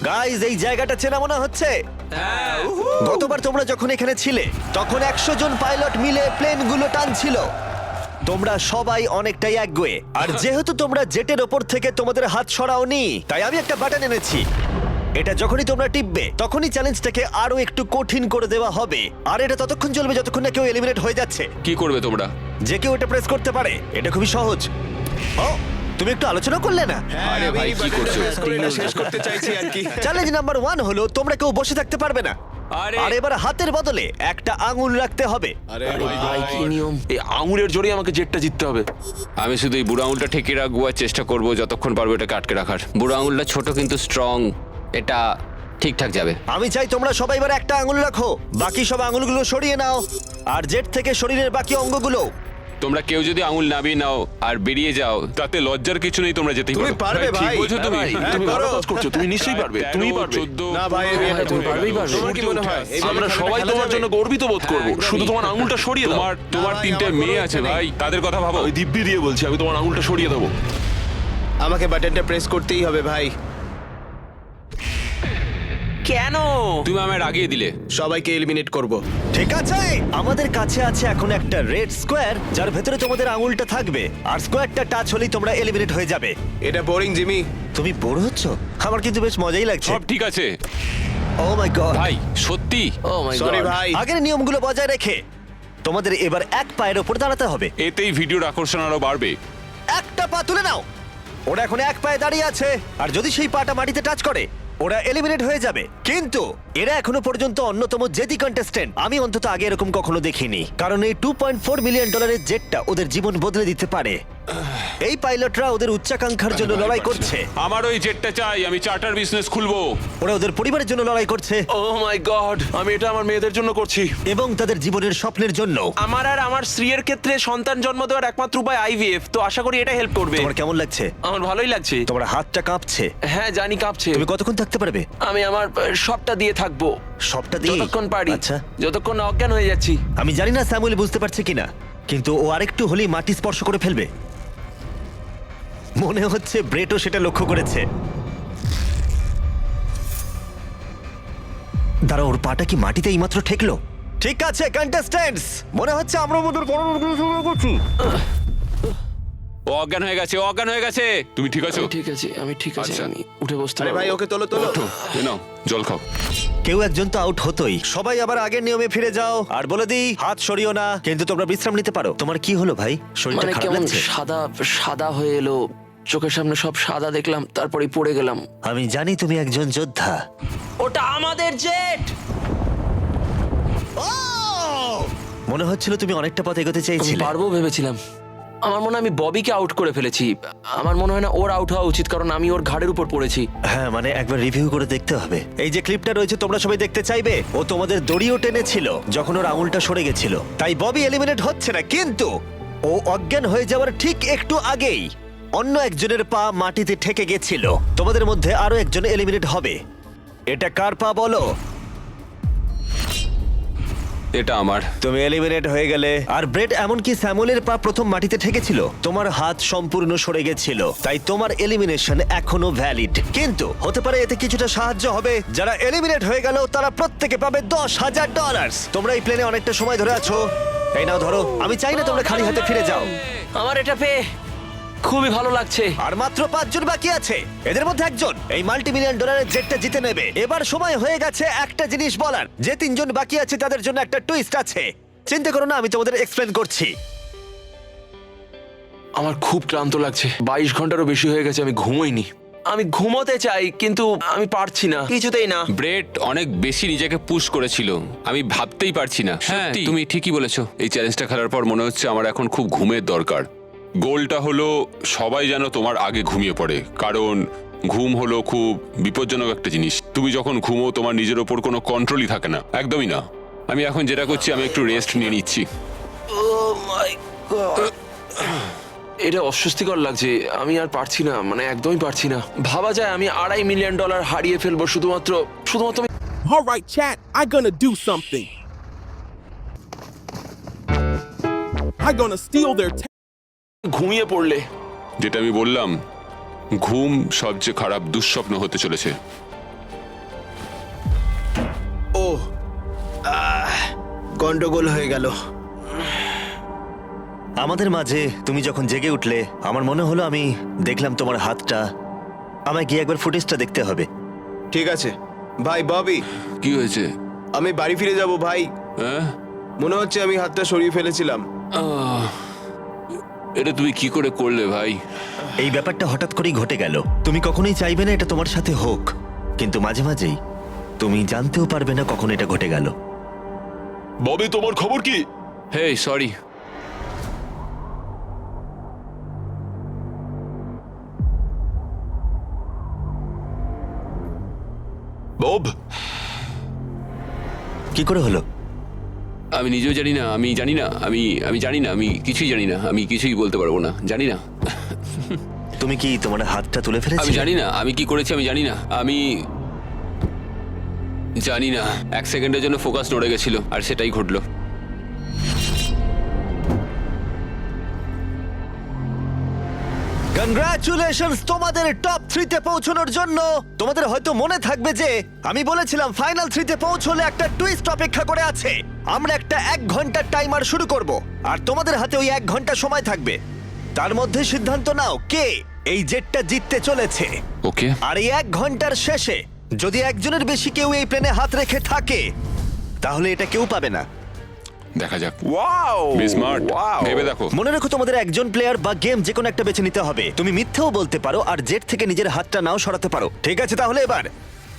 [SPEAKER 1] গাইজ এই জায়গাটা চেনা মনে হচ্ছে? গতবার তোমরা যখন এখানে ছিলে তখন একশো জন পাইলট মিলে প্লেনগুলো টানছিল। তোমরা সবাই অনেকটাই একগুয়ে আর যেহেতু তোমরা জেটের ওপর থেকে তোমাদের হাত সরাওনি তাই আমি একটা বাটন এনেছি। এটা যখনই তোমরা টিপবে তখনই চ্যালেঞ্জটাকে আরও একটু কঠিন করে দেওয়া হবে। আর এটা ততক্ষণ চলবে যতক্ষণ না কেউ এলিমিনেট হয়ে যাচ্ছে।
[SPEAKER 3] কি করবে তোমরা?
[SPEAKER 1] যে কেউ এটা প্রেস করতে পারে এটা খুবই সহজ। ও তুমি একটু আলোচনা করলে না?
[SPEAKER 3] আরে ভাই কি করছ?
[SPEAKER 7] শেষ করতে চাইছি আর কি।
[SPEAKER 1] চ্যালেঞ্জ নাম্বার ওয়ান হলো তোমরা কেউ বসে থাকতে পারবে না।
[SPEAKER 3] আরে।
[SPEAKER 1] আর এবার হাতের বদলে একটা আঙুল রাখতে হবে।
[SPEAKER 7] আরে
[SPEAKER 4] ভাই কি নিয়ম?
[SPEAKER 2] এই আঙুলের জোরেই আমাকে জেটটা জিততে হবে।
[SPEAKER 3] আমি শুধু এই বুড়ো আঙুলটা ঠেকে রাখব আর চেষ্টা করব যতক্ষণ পারব এটাকে আটকে রাখার। বুড়ো আঙুলটা ছোট কিন্তু স্ট্রং এটা ঠিকঠাক যাবে।
[SPEAKER 1] আমি চাই তোমরা সবাই এবার একটা আঙুল রাখো। বাকি সব আঙুলগুলো সরিয়ে নাও। আর জেট থেকে শরীরের বাকি অঙ্গগুলো।
[SPEAKER 3] তোমরা কেউ যদি আঙুল নামিয়ে নাও আর বেরিয়ে যাও তাতে লজ্জার কিছু নেই তোমরা যেতেই
[SPEAKER 7] তুমি
[SPEAKER 3] পারো।
[SPEAKER 7] পারবে
[SPEAKER 3] ঠিক
[SPEAKER 7] ভাই।
[SPEAKER 3] বলছো তুমি।
[SPEAKER 7] হ্যাঁ,
[SPEAKER 2] তুমি ভালো কাজ করছ তুমি নিশ্চয়ই পারবে। তুমি পারবে।
[SPEAKER 7] না ভাই
[SPEAKER 4] হ্যাঁ,
[SPEAKER 7] এটা
[SPEAKER 4] তুমি পারবেই পারবে।
[SPEAKER 7] তোমার কি মনে হয়?
[SPEAKER 2] আমরা সবাই তোমার জন্য গর্বিত বোধ করব। শুধু তোমার আঙুলটা সরিয়ে দাও।
[SPEAKER 3] তোমার তোমার তিনটে মেয়ে আছে ভাই তাদের কথা ভাবো।
[SPEAKER 2] ওই দিব্যি দিয়ে বলছি আমি তোমার আঙুলটা সরিয়ে দেবো।
[SPEAKER 7] আমাকে বাটনটা প্রেস করতেই হবে ভাই।
[SPEAKER 4] কেন?
[SPEAKER 3] তুমি আমায় রাগিয়ে দিলে।
[SPEAKER 7] সবাইকে এলিমিনেট করব।
[SPEAKER 1] ঠিক আছে। আমাদের কাছে আছে এখন একটা রেড স্কোয়ার যার ভেতরে তোমাদের আঙুলটা থাকবে। আর স্কোয়ারটা টাচ হলেই তোমরা এলিমিনেট হয়ে যাবে।
[SPEAKER 7] এটা বোরিং জিমি।
[SPEAKER 1] তুমি বোর হচ্ছ? আমার কিন্তু বেশ মজাই লাগছে।
[SPEAKER 3] সব ঠিক আছে।
[SPEAKER 1] ও মাই গড
[SPEAKER 3] ভাই সত্যি?
[SPEAKER 4] ও মাই
[SPEAKER 7] সরি
[SPEAKER 4] গড
[SPEAKER 7] ভাই।
[SPEAKER 1] আগের নিয়মগুলো বজায় রেখে তোমাদের এবার এক পায়ের ওপর দাঁড়াতে হবে।
[SPEAKER 3] এতেই ভিডিওর আকর্ষণ আরও বাড়বে।
[SPEAKER 1] একটা পা তুলে নাও। ওরা এখন এক পায়ে দাঁড়িয়ে আছে। আর যদি সেই পাটা মাটিতে টাচ করে ওরা এলিমিনেট হয়ে যাবে। কিন্তু এরা এখনও পর্যন্ত অন্যতম জেদি কন্টেস্টেন্ট আমি অন্তত আগে এরকম কখনো দেখিনি। কারণ এই টু পয়েন্ট ফোর মিলিয়ন ডলারের জেটটা ওদের জীবন বদলে দিতে পারে। এই পাইলটরা ওদের উচ্চাকাঙ্ক্ষার জন্য লড়াই করছে।
[SPEAKER 3] আমার ওই জেটটা চাই আমি চার্টার বিজনেস খুলবো।
[SPEAKER 1] ওরা ওদের পরিবারের জন্য লড়াই করছে।
[SPEAKER 2] ও মাই গড আমি এটা আমার মেয়েদের জন্য করছি।
[SPEAKER 1] এবং তাদের জীবনের স্বপ্নের জন্য।
[SPEAKER 4] আমার আর আমার স্ত্রীর ক্ষেত্রে সন্তান জন্ম দেওয়ার একমাত্র উপায় আইভিএফ তো আশা করি এটা হেল্প করবে।
[SPEAKER 1] তোমার কেমন লাগছে?
[SPEAKER 4] আমার ভালোই লাগছে।
[SPEAKER 1] তোমার হাতটা কাঁপছে।
[SPEAKER 4] হ্যাঁ জানি কাঁপছে।
[SPEAKER 1] তুমি কতক্ষণ থাকতে পারবে?
[SPEAKER 4] আমি আমার সবটা দিয়ে থাকব।
[SPEAKER 1] সবটা দিয়ে?
[SPEAKER 4] যতক্ষণ পারি।
[SPEAKER 1] আচ্ছা।
[SPEAKER 4] যতক্ষণ না অজ্ঞান হয়ে যাচ্ছি।
[SPEAKER 1] আমি জানি না স্যামুয়েল বুঝতে পারছে কিনা কিন্তু ও আরেকটু হলেই মাটি স্পর্শ করে ফেলবে। মনে হচ্ছে ব্রেটও সেটা লক্ষ্য করেছে। দাঁড়া ওর পাটা কি মাটিতে এইমাত্র ঠেকলো? ঠিক আছে কন্টেস্ট্যান্টস মনে হচ্ছে আমরা পরবর্তী শুরু করছি।
[SPEAKER 3] ও অজ্ঞান হয়ে গেছে ও অজ্ঞান হয়ে গেছে! তুমি ঠিক আছো?
[SPEAKER 4] ঠিক আছে আমি ঠিক আছে
[SPEAKER 3] আচ্ছা।
[SPEAKER 4] আমি উঠে বসতে
[SPEAKER 7] আরে ভাই ওকে তোলো তোলো।
[SPEAKER 3] এ নাও জল খাও।
[SPEAKER 1] কেউ একজন তো আউট হতোই। সবাই আবার আগের নিয়মে ফিরে যাও। আর বলে দিই হাত সরিও না। কিন্তু তোমরা বিশ্রাম নিতে পারো। তোমার কি হলো ভাই? শরীরটা
[SPEAKER 4] মানে
[SPEAKER 1] খারাপ
[SPEAKER 4] কেমন
[SPEAKER 1] লাগছে?
[SPEAKER 4] সাদা সাদা হয়ে এলো চোখের সামনে সব সাদা দেখলাম তারপরে পড়ে গেলাম।
[SPEAKER 1] আমি জানি তুমি একজন যোদ্ধা।
[SPEAKER 4] ওটা আমাদের জেট!
[SPEAKER 1] মনে হচ্ছিল তুমি অনেকটা পথ এগোতে
[SPEAKER 4] আমি
[SPEAKER 1] চেয়েছিলে।
[SPEAKER 4] পারব ভেবেছিলাম। আমার মনে হয় আমি ববিকে আউট করে ফেলেছি। আমার মনে হয় না ওর আউট হওয়া উচিত কারণ আমি ওর ঘাড়ের উপর পড়েছি।
[SPEAKER 1] হ্যাঁ মানে একবার রিভিউ করে দেখতে হবে। এই যে ক্লিপটা রয়েছে তোমরা সবাই দেখতে চাইবে? ও তোমাদের দড়িও টেনেছিল যখন ওর আঙুলটা সরে গেছিল। তাই ববি এলিমিনেট হচ্ছে না কিন্তু ও অজ্ঞান হয়ে যাওয়ার ঠিক একটু আগেই। অন্য একজনের পা মাটিতে ঠেকে গেছিল। তোমাদের মধ্যে আরও একজন এলিমিনেট হবে। এটা কার পা বলো?
[SPEAKER 3] এটা আমার।
[SPEAKER 1] তুমি এলিমিনেট হয়ে গেলে। আর ব্রেড এমনকি স্যামুয়েলের পা প্রথম মাটিতে ঠেকেছিল। তোমার হাত সম্পূর্ণ সরে গেছিল। তাই তোমার এলিমিনেশন এখনও ভ্যালিড কিন্তু হতে পারে এতে কিছুটা সাহায্য হবে। যারা এলিমিনেট হয়ে গেল তারা প্রত্যেকে পাবে দশ হাজার ডলার তোমরা এই প্লেনে অনেকটা সময় ধরে আছো। এই নাও ধরো। আমি চাই না তোমরা খালি হাতে ফিরে যাও।
[SPEAKER 4] আমার এটা পেয়ে খুবই ভালো লাগছে।
[SPEAKER 1] আর মাত্র পাঁচজন বাকি আছে। এদের মধ্যে একজন এই মাল্টি মিলিয়ন ডলারের জেটটা জিতে নেবে। এবার সময় হয়ে গেছে একটা জিনিস বলার। যে তিনজন বাকি আছে তাদের জন্য একটা টুইস্ট আছে। চিন্তা করো না আমি তোমাদের এক্সপ্লেন করছি।
[SPEAKER 4] আমার খুব ক্লান্ত লাগছে। বাইশ ঘন্টারও বেশি হয়ে গেছে আমি ঘুমোইনি। আমি ঘুমোতে চাই কিন্তু আমি পারছি না। কিছুতেই না।
[SPEAKER 3] ব্রেড অনেক বেশি নিজেকে পুশ করেছিল। আমি ভাবতেই পারছি না। হ্যাঁ তুমি ঠিকই বলেছ। এই চ্যালেঞ্জটা খেলার পর মনে হচ্ছে আমার এখন খুব ঘুমের দরকার।
[SPEAKER 8] গোলটা হলো সবাই যেন তোমার আগে ঘুমিয়ে পড়ে কারণ ঘুম হলো খুব বিপজ্জনক একটা জিনিস। তুমি যখন ঘুমো তোমার নিজের ওপর কোনো কন্ট্রোলই থাকে না। একদমই না।
[SPEAKER 3] আমি এখন যেটা করছি আমি একটু রেস্ট নিয়ে নিচ্ছি।
[SPEAKER 4] Oh. এটা অস্বস্তিকর লাগছে। আমি আর পারছি না মানে একদমই পারছি না। ভাবা যায় আমি আড়াই মিলিয়ন ডলার হারিয়ে ফেলব শুধুমাত্র শুধুমাত্র
[SPEAKER 9] All right, chat, I gonna do something. I gonna steal their t-
[SPEAKER 4] ঘুমিয়ে পড়লে।
[SPEAKER 8] যেটা আমি বললাম ঘুম সবচেয়ে খারাপ দুঃস্বপ্ন হতে চলেছে।
[SPEAKER 7] ও আহ, গন্ডগোল হয়ে গেল।
[SPEAKER 1] আমাদের মাঝে তুমি যখন জেগে উঠলে আমার মনে হলো আমি দেখলাম তোমার হাতটা। আমায় গিয়ে একবার ফুটেজটা দেখতে হবে।
[SPEAKER 7] ঠিক আছে। ভাই ববি।
[SPEAKER 3] কি হয়েছে?
[SPEAKER 7] আমি বাড়ি ফিরে যাব ভাই।
[SPEAKER 3] হ্যাঁ?
[SPEAKER 7] মনে হচ্ছে আমি হাতটা সরিয়ে ফেলেছিলাম।
[SPEAKER 3] আহ, এটা তুমি কি করে করলে ভাই?
[SPEAKER 1] এই ব্যাপারটা হঠাৎ করেই ঘটে গেল। তুমি কখনোই চাইবে না এটা তোমার সাথে হোক। কিন্তু মাঝে মাঝেই তুমি জানতেও পারবে না কখন এটা ঘটে গেল।
[SPEAKER 2] ববি তোমার খবর কি?
[SPEAKER 3] Hey sorry.
[SPEAKER 2] বব?
[SPEAKER 1] কি করে হলো?
[SPEAKER 3] আমি নিজেও জানি না আমি জানি না আমি আমি জানি না আমি কিছুই জানি না আমি কিছুই বলতে পারব না জানি না।
[SPEAKER 1] তুমি কি তোমার হাতটা তুলে
[SPEAKER 3] আমি
[SPEAKER 1] ফেলেছিলে
[SPEAKER 3] জানি না আমি কি করেছি আমি জানি না আমি জানি না। এক সেকেন্ডের জন্য ফোকাস নড়ে গেছিল আর সেটাই ঘটলো।
[SPEAKER 1] কংগ্রাচুলেশনস তোমাদের টপ থ্রিতে পৌঁছানোর জন্য তোমাদের হয়তো মনে থাকবে যে আমি বলেছিলাম ফাইনাল থ্রিতে পৌঁছলে একটা টুইস্ট অপেক্ষা করে আছে। আমরা একটা এক ঘণ্টার টাইমার শুরু করব আর তোমাদের হাতে ওই এক ঘণ্টা সময় থাকবে। তার মধ্যে সিদ্ধান্ত নাও কে এই জেটটা জিততে চলেছে।
[SPEAKER 3] ওকে।
[SPEAKER 1] আর এই এক ঘণ্টার শেষে যদি একজনের বেশি কেউ এই প্লেনে হাত রেখে থাকে তাহলে এটা কেউ পাবে না।
[SPEAKER 8] দেখা যাক।
[SPEAKER 4] ওয়াও
[SPEAKER 8] স্মার্ট ভেবে দেখো।
[SPEAKER 1] মনে রেখো তোমাদের একজন প্লেয়ার বা গেম যে কোনো একটা বেছে নিতে হবে। তুমি মিথ্যেও বলতে পারো আর জেট থেকে নিজের হাতটা নাও সরাতে পারো। ঠিক আছে তাহলে এবার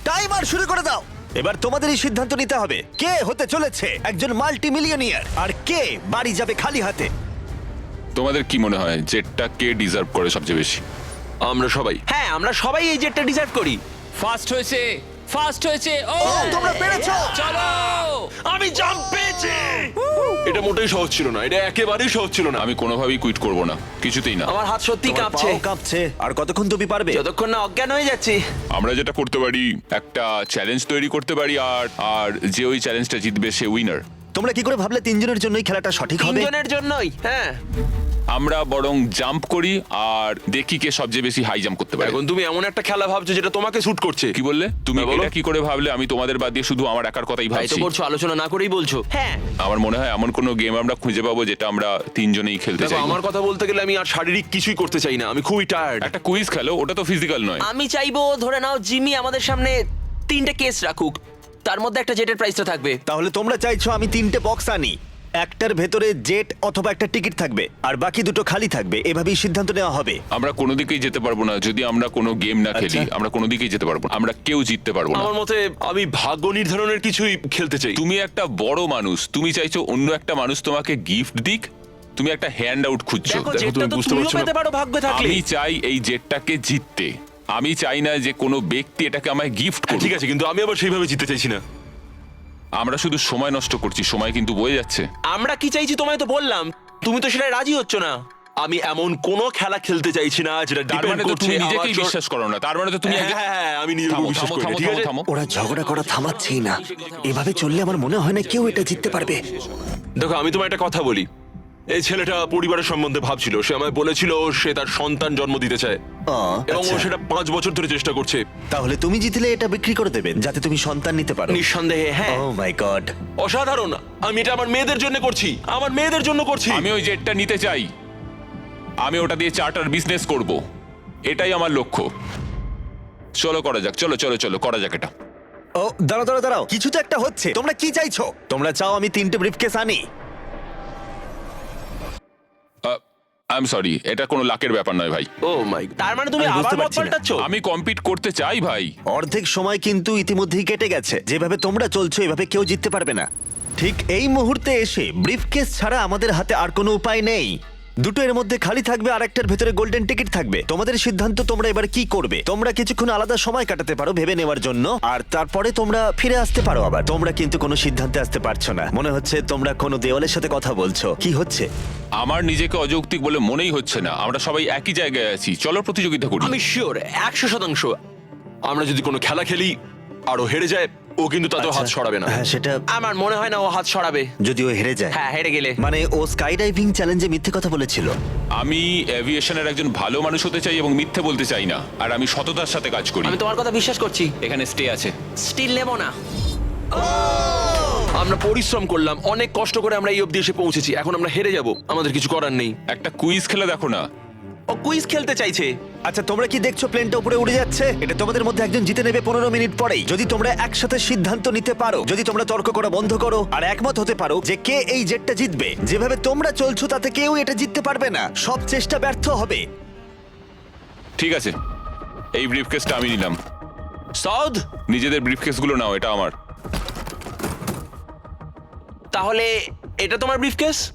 [SPEAKER 1] টাইমার শুরু করে দাও। এবার তোমাদেরই সিদ্ধান্ত নিতে হবে। কে হতে চলেছে একজন মাল্টি মিলিয়নিয়ার আর কে বাড়ি যাবে খালি হাতে?
[SPEAKER 8] তোমাদের কি মনে হয় জেটটা কে ডিজার্ভ করে সবচেয়ে বেশি?
[SPEAKER 2] আমরা সবাই।
[SPEAKER 4] হ্যাঁ আমরা সবাই এই জেটটা ডিজার্ভ করি।
[SPEAKER 3] ফার্স্ট হয়েছে ফার্স্ট হয়েছে। ও!
[SPEAKER 1] ও, তোমরা পেরেছ!
[SPEAKER 3] চলো!
[SPEAKER 2] আমি জাম্প পেয়েছি! এটা মোটেই সহজ ছিল না এটা একেবারেই সহজ ছিল না।
[SPEAKER 8] আমি কোনোভাবেই কুইট করব না কিছুতেই না।
[SPEAKER 4] আমার হাত সত্যি
[SPEAKER 1] তোমার
[SPEAKER 4] কাঁপছে।
[SPEAKER 1] পাও কাঁপছে। আর কতক্ষণ তুমি পারবে?
[SPEAKER 4] যতক্ষণ না অজ্ঞান হয়ে যাচ্ছি।
[SPEAKER 8] আমরা যেটা করতে পারি একটা চ্যালেঞ্জ তৈরি করতে পারি আর আর যে ওই চ্যালেঞ্জটা জিতবে সে উইনার
[SPEAKER 1] তোমরা কি করে ভাবলে তিনজনের জন্যই খেলাটা সঠিক হবে?
[SPEAKER 4] তিনজনের জন্যই হ্যাঁ।
[SPEAKER 8] আমরা বরং জাম্প করি আর দেখি কে সবচেয়ে বেশি হাই জাম্প করতে পারে।
[SPEAKER 2] এখন তুমি এমন একটা খেলা ভাবছ যেটা তোমাকে শুট করছে।
[SPEAKER 8] কি বললে? তুমি
[SPEAKER 2] হ্যাঁ, বলো।
[SPEAKER 8] এটা কি করে ভাবলে? আমি তোমাদের বাদ দিয়ে শুধু আমার একার কথাই
[SPEAKER 4] তাই তো
[SPEAKER 8] ভাবছি।
[SPEAKER 4] বলছো আলোচনা না করেই বলছো। হ্যাঁ।
[SPEAKER 8] আমার মনে হয় এমন কোনো গেম আমরা খুঁজে পাবো যেটা আমরা তিনজনেই খেলতে চাই।
[SPEAKER 2] আমার কথা বলতে গেলে আমি আর শারীরিক কিছুই করতে চাই না আমি খুবই টায়ার্ড
[SPEAKER 8] একটা কুইজ খেলো ওটা তো ফিজিক্যাল নয়।
[SPEAKER 4] আমি চাইব ধরে নাও জিমি আমাদের সামনে তিনটে কেস রাখুক। তার মধ্যে একটা জেটের প্রাইসটা থাকবে।
[SPEAKER 1] তাহলে তোমরা চাইছো আমি তিনটে বক্স আনি। একটার ভেতরে জেট অথবা একটা টিকিট থাকবে আর বাকি দুটো খালি থাকবে। এভাবেই সিদ্ধান্ত নেওয়া হবে।
[SPEAKER 8] আমরা কোনো দিকেই যেতে পারব না। যদি আমরা কোনো গেম না খেলি
[SPEAKER 1] আচ্ছা।
[SPEAKER 8] আমরা কোনো দিকেই যেতে পারব না। আমরা কেউ জিততে পারব না।
[SPEAKER 2] আমার মতে আমি ভাগ্য নির্ধারণের কিছুই খেলতে চাই।
[SPEAKER 8] তুমি একটা বড় মানুষ। তুমি চাইছো অন্য একটা মানুষ তোমাকে গিফট দিক। তুমি একটা হ্যান্ড আউট খুঁজছো।
[SPEAKER 4] দেখো
[SPEAKER 2] দেখো,
[SPEAKER 4] জেটটা
[SPEAKER 2] তুমি
[SPEAKER 4] তো
[SPEAKER 2] বুঝতে
[SPEAKER 4] তুমিও
[SPEAKER 2] পারছ না।
[SPEAKER 4] পেতে পারো ভাগ্য থাকলে।
[SPEAKER 8] আমি চাই এই জেটটাকে জিততে। আমি চাই না যে কোনো ব্যক্তি এটাকে আমায় গিফট করুক
[SPEAKER 2] ঠিক আছে কিন্তু আমি আবার সেইভাবে জিততে চাইছি না।
[SPEAKER 8] আমরা শুধু সময় নষ্ট করছি সময় কিন্তু বয়ে যাচ্ছে।
[SPEAKER 4] আমরা কি চাইছি তোমায় তো বললাম? তুমি তো সেটা রাজি হচ্ছ না।
[SPEAKER 2] আমি এমন কোন খেলা খেলতে চাইছি না যেটা
[SPEAKER 8] তার
[SPEAKER 2] ডিপেন্ড
[SPEAKER 8] মানে তো
[SPEAKER 2] করছে
[SPEAKER 8] তুমি
[SPEAKER 2] আমার
[SPEAKER 8] নিজেকেই বিশ্বাস করো না। তার মানে তো তুমি
[SPEAKER 2] হ্যাঁ,
[SPEAKER 8] আগে-
[SPEAKER 2] হ্যাঁ, হ্যাঁ, আমি নিজের
[SPEAKER 8] থামো,
[SPEAKER 2] বিশ্বাস
[SPEAKER 8] থামো,
[SPEAKER 2] করি না,
[SPEAKER 8] থামো,
[SPEAKER 2] ঠিক আছে?
[SPEAKER 8] থামো।
[SPEAKER 1] ওরা ঝগড়া করা থামাচ্ছেই না। এভাবে চললে আমার মনে হয় না কেউ এটা জিততে পারবে।
[SPEAKER 2] দেখো আমি তোমায় একটা কথা বলি। এই ছেলেটা পরিবারের সম্বন্ধে ভাবছিল। সে আমায় বলেছিল সে তার সন্তান জন্ম দিতে চায়। এবং ও
[SPEAKER 1] আচ্ছা।
[SPEAKER 2] সেটা পাঁচ বছর ধরে চেষ্টা করছে।
[SPEAKER 1] তাহলে তুমি জিতলে এটা বিক্রি করে দেবেন যাতে তুমি সন্তান নিতে পারো।
[SPEAKER 4] নিঃসন্দেহে হ্যাঁ।
[SPEAKER 1] ও মাই গড
[SPEAKER 2] অসাধারণ। আমি এটা আমার মেয়েদের জন্য করছি। আমার মেয়েদের জন্য করছি।
[SPEAKER 8] আমি ওই জেটটা নিতে চাই। আমি ওটা দিয়ে চার্টার বিজনেস করব। এটাই আমার লক্ষ্য। চলো করা যাক। চলো চলো চলো করা যাক এটা।
[SPEAKER 1] ও দাঁড়াও দাঁড়াও দাঁড়াও। কিছু তো একটা হচ্ছে। তোমরা কি চাইছো? তোমরা চাও আমি তিনটে ব্রিফকেস আনি?
[SPEAKER 3] আই এম সরি এটা কোনো লাকের ব্যাপার নয় ভাই।
[SPEAKER 4] ও মাই তার মানে তুমি
[SPEAKER 1] আমি বুঝতে
[SPEAKER 4] আবার মত
[SPEAKER 1] পারছি না।
[SPEAKER 4] পাল্টাচ্ছ
[SPEAKER 3] আমি কম্পিট করতে চাই ভাই।
[SPEAKER 1] অর্ধেক সময় কিন্তু ইতিমধ্যেই কেটে গেছে। যেভাবে তোমরা চলছো এভাবে কেউ জিততে পারবে না। ঠিক এই মুহূর্তে এসে ব্রিফকেস ছাড়া আমাদের হাতে আর কোনো উপায় নেই। দুটো এর মধ্যে খালি থাকবে আর একটার ভেতরে গোল্ডেন টিকিট থাকবে। তোমাদের সিদ্ধান্ত তোমরা এবার কি করবে? তোমরা কিছুক্ষণ আলাদা সময় কাটাতে পারো ভেবে নেওয়ার জন্য আর তারপরে তোমরা ফিরে আসতে পারো আবার। তোমরা কিন্তু কোনো সিদ্ধান্তে আসতে পারছ না। মনে হচ্ছে তোমরা কোনো দেওয়ালের সাথে কথা বলছো। কি হচ্ছে?
[SPEAKER 3] আমার নিজেকে অযৌক্তিক বলে মনেই হচ্ছে না। আমরা সবাই একই জায়গায় আছি। চলো প্রতিযোগিতা করি।
[SPEAKER 2] আমি শিওর একশো শতাংশ। আমরা যদি কোনো খেলা খেলি আর ও হেরে যায় ও কিন্তু তাতেও হাত সরাবে না।
[SPEAKER 1] হ্যাঁ সেটা
[SPEAKER 4] আমার মনে হয় না ও হাত সরাবে।
[SPEAKER 1] যদিও হেরে যায়।
[SPEAKER 4] হ্যাঁ হেরে গেলে।
[SPEAKER 1] মানে ও স্কাই ডাইভিং চ্যালেঞ্জে মিথ্যে কথা বলেছিল।
[SPEAKER 3] আমি এভিয়েশনের একজন ভালো মানুষ হতে চাই এবং মিথ্যে বলতে চাই না আর আমি সততার সাথে কাজ করি।
[SPEAKER 4] আমি তোমার কথা বিশ্বাস করছি।
[SPEAKER 10] এখানে স্টে আছে।
[SPEAKER 4] স্টিল নেব না। আমরা পরিশ্রম করলাম অনেক কষ্ট করে আমরা এই অবধি এসে পৌঁছেছি এখন আমরা হেরে যাব আমাদের কিছু করার নেই।
[SPEAKER 3] একটা কুইজ খেলে দেখো না
[SPEAKER 4] ও কুইজ খেলতে চাইছে।
[SPEAKER 1] আচ্ছা তোমরা কি দেখছ প্লেনটা উপরে উড়ে যাচ্ছে? এটা তোমাদের মধ্যে একজন জিতে নেবে পনেরো মিনিট পরেই। যদি তোমরা একসাথে সিদ্ধান্ত নিতে পারো যদি তোমরা তর্ক করা বন্ধ করো আর একমত হতে পারো যে কে এই জেটটা জিতবে যেভাবে তোমরা চলছো তাতে কেউ এটা জিততে পারবে না। সব চেষ্টা ব্যর্থ হবে।
[SPEAKER 3] ঠিক আছে। এই ব্রিফকেসটা আমি নিলাম।
[SPEAKER 4] সৌদ!
[SPEAKER 3] নিজেদের ব্রিফকেসগুলো নাও এটা আমার।
[SPEAKER 4] তাহলে এটা তোমার ব্রিফকেস?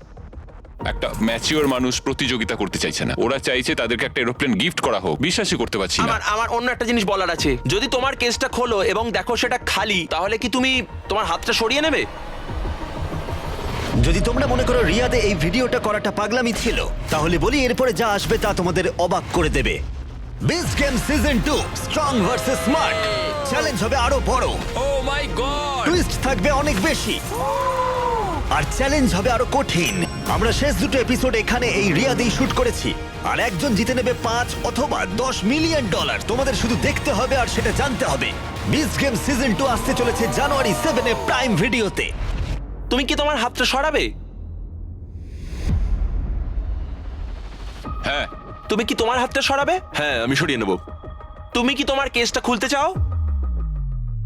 [SPEAKER 3] একটা ম্যাচিওর মানুষ প্রতিযোগিতা করতে চাইছে না। ওরা চাইছে তাদেরকে একটা এরোপ্লেন গিফট করা হোক। বিশ্বাসই করতে পারছি না।
[SPEAKER 4] আমার আমার অন্য একটা জিনিস বলার আছে। যদি তোমার কেসটা খোলো এবং দেখো সেটা খালি তাহলে কি তুমি তোমার হাতটা সরিয়ে নেবে?
[SPEAKER 1] যদি তোমরা মনে করো রিয়াদে এই ভিডিওটা করাটা পাগলামি ছিল তাহলে বলি এরপরে যা আসবে তা তোমাদের অবাক করে দেবে। Beast game season two strong versus smart challenge হবে আরও বড়।
[SPEAKER 10] ও মাই গড
[SPEAKER 1] টুইস্ট থাকবে অনেক বেশি। আর চ্যালেঞ্জ হবে আরও কঠিন। আমরা শেষ দুটো এপিসোড এখানে এই রিয়াদেই শুট করেছি। আর একজন জিতে নেবে পাঁচ অথবা দশ মিলিয়ন ডলার তোমাদের শুধু দেখতে হবে আর সেটা জানতে হবে। বিস গেম সিজন টু আসতে চলেছে জানুয়ারি সেভেনে প্রাইম ভিডিওতে
[SPEAKER 4] তুমি কি তোমার হাতটা সরাবে?
[SPEAKER 3] হ্যাঁ।
[SPEAKER 4] তুমি কি তোমার হাতটা সরাবে?
[SPEAKER 2] হ্যাঁ আমি সরিয়ে নেব।
[SPEAKER 4] তুমি কি তোমার কেসটা খুলতে চাও?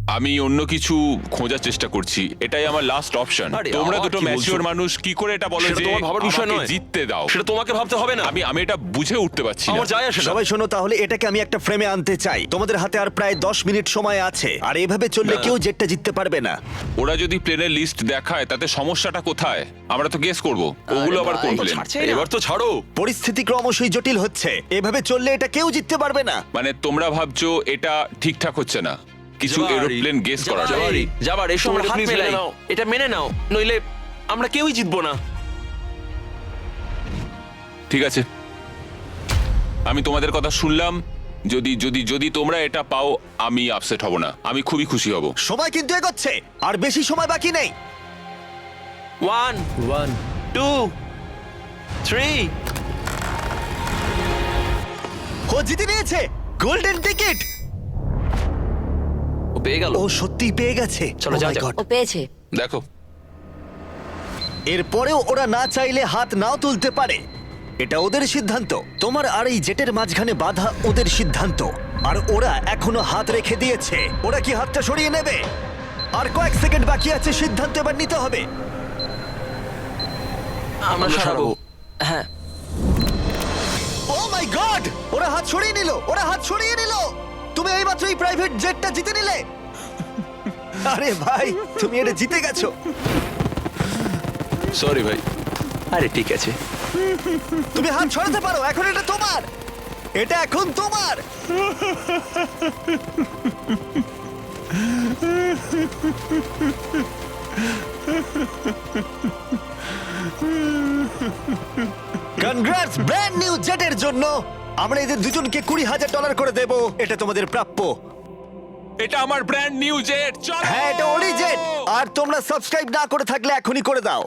[SPEAKER 3] আমি অন্য কিছু খোঁজার চেষ্টা করছি। এটাই আমার লাস্ট অপশন
[SPEAKER 2] আরে,
[SPEAKER 3] তোমরা
[SPEAKER 2] আবার
[SPEAKER 3] দুটো
[SPEAKER 2] কি বলছো?
[SPEAKER 3] ম্যাচিওর মানুষ কি করে এটা বলো
[SPEAKER 2] সেটা
[SPEAKER 3] যে
[SPEAKER 2] তোমার ভাবার বিষয়
[SPEAKER 3] আমাকে
[SPEAKER 2] নয়।
[SPEAKER 3] জিততে দাও?
[SPEAKER 2] সেটা তোমাকে ভাবতে হবে না।
[SPEAKER 3] আমি আমি এটা বুঝে উঠতে পারছি না।
[SPEAKER 2] আমার যায় আসে না।
[SPEAKER 1] সবাই শোনো তাহলে এটাকে আমি একটা ফ্রেমে আনতে চাই। তোমাদের হাতে আর প্রায় দশ মিনিট সময় আছে। আর এভাবে চললে কেউ জেটটা জিততে পারবে না।
[SPEAKER 3] ওরা যদি প্লেনের লিস্ট দেখায় তাতে সমস্যাটা কোথায়? আমরা তো গেস করব। ওগুলো আবার কোন প্লেন
[SPEAKER 2] এবার তো ছাড়ো।
[SPEAKER 1] পরিস্থিতি ক্রমশই জটিল হচ্ছে। এভাবে চললে এটা কেউ জিততে পারবে না।
[SPEAKER 3] মানে তোমরা ভাবছ এটা ঠিকঠাক হচ্ছে না। কিছু এরোপ্লেন গেস করা যায়
[SPEAKER 2] জবারি।
[SPEAKER 4] যাবার এসো আমরা হাত মেলাই। এটা মেনে নাও নইলে আমরা কেউই জিতবো না।
[SPEAKER 3] ঠিক আছে। আমি তোমাদের কথা শুনলাম। যদি যদি যদি তোমরা এটা পাও আমি আপসেট হব না। আমি খুবই খুশি হব।
[SPEAKER 1] সময় কিন্তু এগোচ্ছে আর বেশি সময় বাকি নেই।
[SPEAKER 4] ওয়ান ওয়ান টু থ্রি
[SPEAKER 1] ও জিতে নিয়েছে। গোল্ডেন টিকিট
[SPEAKER 4] ও পেয়ে গেল।
[SPEAKER 1] ও সত্যি পেয়ে গেছে।
[SPEAKER 4] চলো,
[SPEAKER 1] Oh
[SPEAKER 4] যাও,
[SPEAKER 1] my
[SPEAKER 4] যাও।
[SPEAKER 1] God!
[SPEAKER 11] ও পেয়েছে।
[SPEAKER 3] দেখো।
[SPEAKER 1] এরপরেও ওরা না চাইলে হাত নাও তুলতে পারে। এটা ওদের সিদ্ধান্ত। তোমার আর এই জেটের মাঝখানে বাধা ওদের সিদ্ধান্ত। আর ওরা এখনও হাত রেখে দিয়েছে। ওরা কি হাতটা সরিয়ে নেবে? আর কয়েক সেকেন্ড বাকি আছে সিদ্ধান্ত এবার নিতে হবে।
[SPEAKER 4] আমরা সরাবো। হ্যাঁ।
[SPEAKER 1] ও মাই গড ওরা হাত সরিয়ে নিল ওরা হাত সরিয়ে নিল। তুমি এইমাত্র এই প্রাইভেট জেটটা জিতে নিলে? আরে ভাই তুমি এটা জিতে গেছো।
[SPEAKER 2] সরি ভাই।
[SPEAKER 4] আরে ঠিক আছে।
[SPEAKER 1] তুমি হাত ছড়াতে পারো এখন এটা তোমার। এটা এখন তোমার। কনগ্রাটস ব্র্যান্ড নিউ জেটের জন্য। আমরা এদের দুজনকে কুড়ি হাজার ডলার করে দেব এটা তোমাদের প্রাপ্য।
[SPEAKER 3] এটা আমার ব্র্যান্ড নিউ জেট চলো!
[SPEAKER 1] হ্যাঁ এটা ওরই জেট আর তোমরা সাবস্ক্রাইব না করে থাকলে এখনই করে দাও।